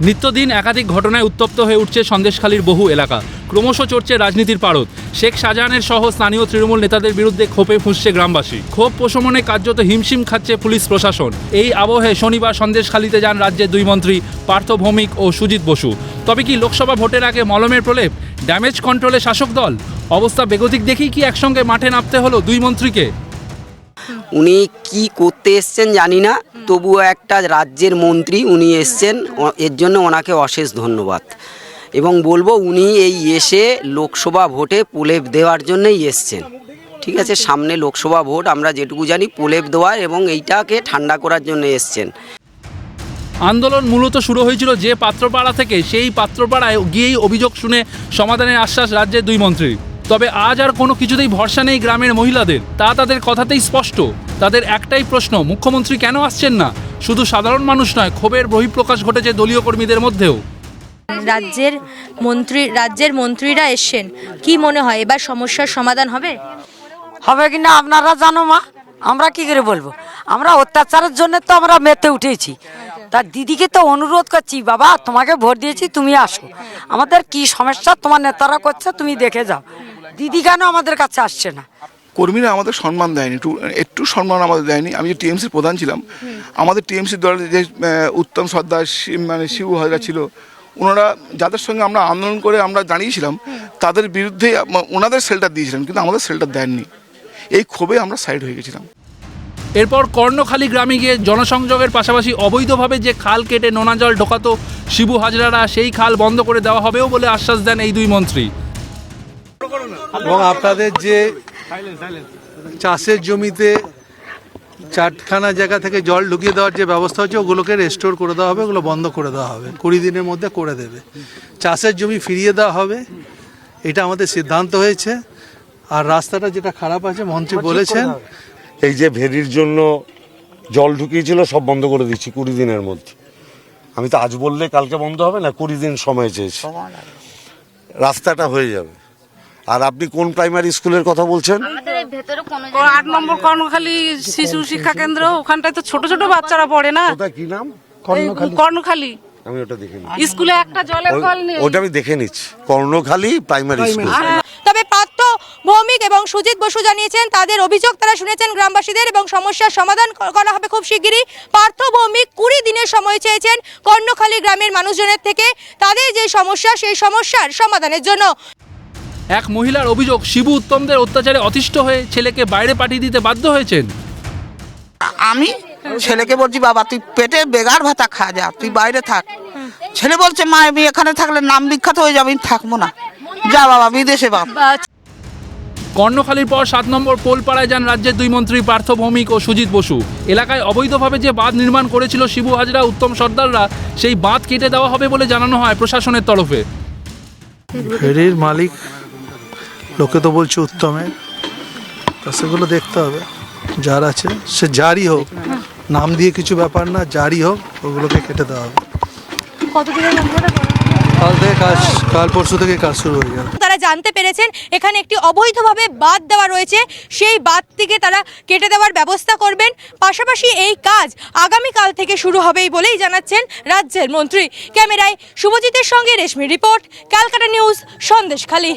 নিত্যদিন একাধিক ঘটনায় উত্তপ্ত হয়ে উঠছে সন্দেশখালীর বহু এলাকা। ক্রমশ চড়ছে রাজনীতির পারদ। শেখ শাহজাহানের সহ স্থানীয় তৃণমূল নেতাদের বিরুদ্ধে ক্ষোভে ফুঁসছে গ্রামবাসী। ক্ষোভ প্রশমনে কার্যত হিমশিম খাচ্ছে পুলিশ প্রশাসন। এই আবহে শনিবার সন্দেশখালীতে যান রাজ্যের দুই মন্ত্রী পার্থ ভৌমিক ও সুজিত বসু। তবে কি লোকসভা ভোটের আগে মলমের প্রলেপ? ড্যামেজ কন্ট্রোলে শাসক দল? অবস্থা বেগতিক দেখেই কি একসঙ্গে মাঠে নামতে হলো দুই মন্ত্রীকে? উনি কি করতে এসছেন জানি না, তবুও একটা রাজ্যের মন্ত্রী উনি এসছেন এর জন্য ওনাকে অশেষ ধন্যবাদ। এবং বলব উনি এই এসে লোকসভা ভোটে প্রলেপ দেওয়ার জন্যই এসছেন। ঠিক আছে, সামনে লোকসভা ভোট, আমরা যেটুকু জানি প্রলেপ দেওয়ার এবং এইটাকে ঠান্ডা করার জন্য এসছেন। আন্দোলন মূলত শুরু হয়েছিল যে পাত্রপাড়া থেকে, সেই পাত্রপাড়ায় গিয়েই অভিযোগ শুনে সমাধানের আশ্বাস রাজ্যের দুই মন্ত্রী। তবে আজ আর কোনো কিছুতেই ভরসা নেই গ্রামের মহিলাদের। তা তাদের কথাতেই স্পষ্ট। তাদের একটাই প্রশ্ন মুখ্যমন্ত্রী কেন আসছেন না? শুধু সাধারণ মানুষ নয় ক্ষোভের বহিঃপ্রকাশ ঘটেছে দলীয় কর্মীদের মধ্যেও। রাজ্যের মন্ত্রী রাজ্যের মন্ত্রীরা এসছেন। কি মনে হয় এবার সমস্যার সমাধান হবে? হবে কি না আপনারা জানো মা? আমরা কি করে বলব? আমরা অত্যাচারের জন্য তো আমরা মেতে উঠেছি। তার দিদিকে তো অনুরোধ করছি বাবা তোমাকে ভোট দিয়েছি তুমি আসো। আমাদের কি সমস্যা? তোমার নেতারা করছে তুমি দেখে যাও। দিদি কেন আমাদের কাছে আসছে না। কর্মীরা আমাদের সম্মান দেয়নি একটু একটু সম্মান আমাদের দেয়নি। আমি যে টিএমসির প্রধান ছিলাম আমাদের টিএমসি দলের যে উত্তম সর্দার মানে শিবু হাজরা ছিল ওনারা যাদের সঙ্গে আমরা আন্দোলন করে আমরা দাঁড়িয়েছিলাম তাদের বিরুদ্ধে ওনাদের শেল্টার দিয়েছিলেন কিন্তু আমাদের শেল্টার দেননি। এই ক্ষোভে আমরা সাইড হয়ে গেছিলাম। এরপর কর্ণখালী গ্রামে গিয়ে জনসংযোগের পাশাপাশি অবৈধভাবে যে খাল কেটে নোনা জল ঢোকাতো শিবু হাজরারা সেই খাল বন্ধ করে দেওয়া হবেও বলে আশ্বাস দেন এই দুই মন্ত্রী। এবং আপনাদের যে চাষের জমিতে চারখানা জায়গা থেকে জল ঢুকিয়ে দেওয়ার যে ব্যবস্থা হচ্ছে ওগুলোকে রেস্টোর করে দেওয়া হবে ওগুলো বন্ধ করে দেওয়া হবে। কুড়ি দিনের মধ্যে করে দেবে। চাষের জমি ফিরিয়ে দেওয়া হবে এটা আমাদের সিদ্ধান্ত হয়েছে। আর রাস্তাটা যেটা খারাপ আছে মন্ত্রী বলেছেন। এই যে ভেরির জন্য জল ঢুকিয়েছিল সব বন্ধ করে দিচ্ছি কুড়ি দিনের মধ্যে। আমি তো আজ বললে কালকে বন্ধ হবে না কুড়ি দিন সময় চেয়েছি। রাস্তাটা হয়ে যাবে। আর আপনি কোন প্রাইমারি স্কুলের কথা বলছেন? আট নম্বর কর্ণখালী শিশু শিক্ষা কেন্দ্র ওখানটায় তো ছোট ছোট বাচ্চারা পড়ে না? কি নাম? কর্ণখালী। আমি ওটা দেখে স্কুলে একটা জলের কল নেই। ওটা আমি দেখে নিচ্ছি। কর্ণখালী প্রাইমারি স্কুল তবে পার্থ ভৌমিক এবং সুজিত বসু জানিয়েছেন তাদের অভিযোগ তারা শুনেছেন গ্রামবাসীদের এবং সমস্যার সমাধান করা হবে খুব শিগগিরই। পার্থ ভৌমিক কুড়ি দিনের সময় চেয়েছেন কর্ণখালী গ্রামের মানুষজনের থেকে তাদের যে সমস্যা সেই সমস্যার সমাধানের জন্য। এক মহিলার অভিযোগ শিবু উত্তমদের অত্যাচারে অতিষ্ঠ হয়ে ছেলেকে বাইরে পাঠিয়ে দিতে বাধ্য হয়েছেন। আমি? ছেলেকে বলছি বাবা তুই পেটে বেগার ভাতা খা যা তুই বাইরে থাক। ছেলে বলছে মা আমি এখানে থাকলে নাম বিখ্যাত হয়ে যাবে থাকব না। যা বাবা বিদেশে বাপ কর্ণখালীর পর সাত নম্বর পোলপাড়ায় যান রাজ্যের দুই মন্ত্রী পার্থ ভৌমিক ও সুজিত বসু। এলাকায় অবৈধভাবে যে বাঁধ নির্মাণ করেছিল শিবু হাজরা উত্তম সর্দাররা সেই বাঁধ কেটে দেওয়া হবে বলে জানানো হয় প্রশাসনের তরফে। ফেরির মালিক লোকে তো বলছে উত্তমের তা সেগুলো দেখতে হবে। যার আছে সে যারই হোক। নাম দিয়ে কিছু ব্যাপার না যারই হোক ওগুলোকে কেটে দেওয়া হবে। কাল থেকে কাজ কাল পরশু থেকে কাজ শুরু হয়ে যাবে। তারা জানতে পেরেছেন এখানে একটি অবৈধভাবে বাদ দেওয়া রয়েছে। সেই বাঁধটিকে তারা কেটে দেওয়ার ব্যবস্থা করবেন। পাশাপাশি এই কাজ আগামীকাল থেকে শুরু হবেই বলেই জানাচ্ছেন রাজ্যের মন্ত্রী। ক্যামেরায় শুভজিতের সঙ্গে রেশমি রিপোর্ট ক্যালকাটা নিউজ সন্দেশখালী।